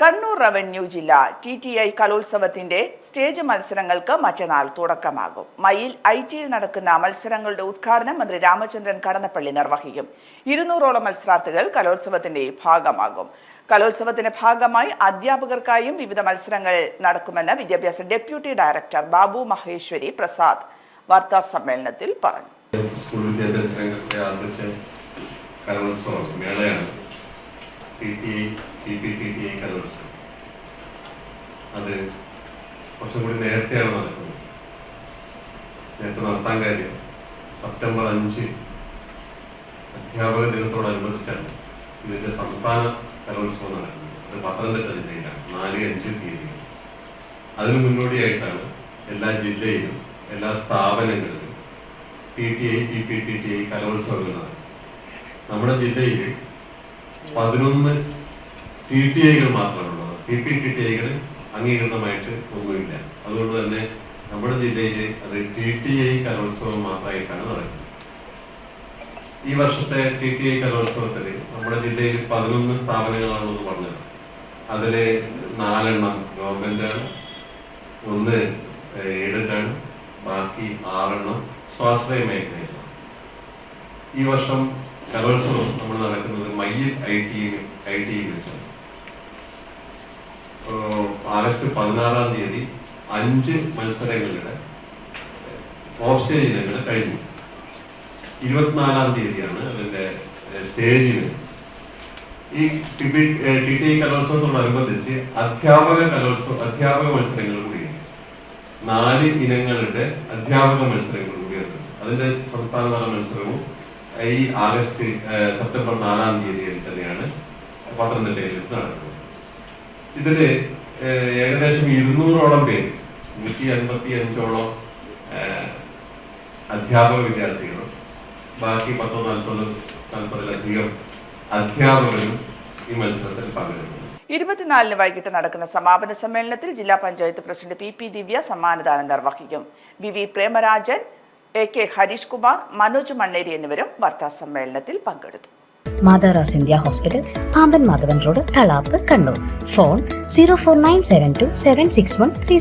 Kannur revenue ജില്ല T T I കലോത്സവത്തിന്റെ stage മത്സരങ്ങൾക്ക് മറ്റന്നാൾ തുടക്കമാകും. മയിൽ ഐ ടിയിൽ നടക്കുന്ന മത്സരങ്ങളുടെ ഉദ്ഘാടനം മന്ത്രി രാമചന്ദ്രൻ കടന്നപ്പള്ളി നിർവഹിക്കും. ഇരുന്നൂറോളം മത്സരാർത്ഥികൾ കലോത്സവത്തിന്റെ ഭാഗമാകും. കലോത്സവത്തിന്റെ ഭാഗമായി അധ്യാപകർക്കായും വിവിധ മത്സരങ്ങൾ നടക്കുമെന്ന് വിദ്യാഭ്യാസ ഡെപ്യൂട്ടി ഡയറക്ടർ ബാബു മഹേശ്വരി പ്രസാദ് വാർത്താ സമ്മേളനത്തിൽ പറഞ്ഞു. സ്കൂൾ വിദ്യാഭ്യാസ രംഗത്തെ ആദ്യത്തെ കലോത്സവം മേളയാണ്. P T I P P T T I കലോത്സവം. അത് കുറച്ചും കൂടി നേരത്തെയാണ് നടക്കുന്നത്. നേരത്തെ നടത്താൻ കാര്യം സെപ്റ്റംബർ അഞ്ച് അധ്യാപക ദിനത്തോടനുബന്ധിച്ചാണ് ഇതിന്റെ സംസ്ഥാന കലോത്സവം നടക്കുന്നത്. അത് പത്തനംതിട്ട ജില്ലയിലാണ്. നാല് അഞ്ച് തീയതികൾ. അതിന് മുന്നോടിയായിട്ടാണ് എല്ലാ ജില്ലയിലും എല്ലാ സ്ഥാപനങ്ങളിലും T T I P P T T I കലോത്സവങ്ങൾ നടക്കുന്നത്. നമ്മുടെ ജില്ലയിൽ പതിനൊന്ന് ടി ടി ഐകൾ മാത്രമാണുള്ളത് പി പി ടി ടി ഐകൾ അംഗീകൃതമായിട്ട് ഒന്നുമില്ല. അതുകൊണ്ട് തന്നെ നമ്മുടെ ജില്ലയിൽ അത് ടി ടി ഐ കലോത്സവം മാത്രമായിട്ടാണ് നടക്കുന്നത്. ഈ വർഷത്തെ ടി ടി ഐ കലോത്സവത്തിൽ നമ്മുടെ ജില്ലയിൽ പതിനൊന്ന് സ്ഥാപനങ്ങളാണെന്ന് പറഞ്ഞത്. അതിൽ നാലെണ്ണം ഗവൺമെന്റ് ആണ് ഒന്ന് എയ്ഡഡാണ് ബാക്കി ആറെണ്ണം സ്വാശ്രയ മേഖലയിലാണ്. ഈ വർഷം കലോത്സവം നമ്മൾ നടക്കുന്നത് Mayyil I T I T വെച്ചാണ്. ആഗസ്റ്റ് പതിനാറാം തീയതി അഞ്ച് മത്സരങ്ങളുടെ ഓഫ് ഇനങ്ങൾ കഴിഞ്ഞു. ഇരുപത്തിനാലാം തീയതിയാണ് അതിന്റെ സ്റ്റേജിന് ഈ ടി ടി ഐ കലോത്സവത്തോടനുബന്ധിച്ച് അധ്യാപക കലോത്സവ അധ്യാപക മത്സരങ്ങൾ കൂടിയുണ്ട് നാല് ഇനങ്ങളുടെ അധ്യാപക മത്സരങ്ങൾ കൂടിയുണ്ട് അതിന്റെ സംസ്ഥാനതല മത്സരവും ഈ ആഗസ്റ്റ് സെപ്റ്റംബർ നാലാം തീയതി തന്നെയാണ് പത്തനംതിട്ടയിൽ വെച്ച് നടക്കുന്നത്. ഇതിൽ ഏകദേശം ഇരുന്നൂറോളം പേര് നൂറ്റി അൻപത്തി അഞ്ചോളം അധ്യാപക വിദ്യാർത്ഥികളും ബാക്കി പത്തോ നാൽപ്പത് നാൽപ്പതിലധികം അധ്യാപകരും ഈ മത്സരത്തിൽ പങ്കെടുക്കുന്നു. ഇരുപത്തിനാലിന് വൈകിട്ട് നടക്കുന്ന സമാപന സമ്മേളനത്തിൽ ജില്ലാ panchayat president P P Divya സമ്മാനദാനം നിർവഹിക്കും. V V Premarajan A K Harish Kumar Manoj Manneri എന്നിവരും വാർത്താ സമ്മേളനത്തിൽ പങ്കെടുത്തു. Matharas India hospital Pamban Madhavan road Thalap Kannur. Phone zero four nine seven two seven six one three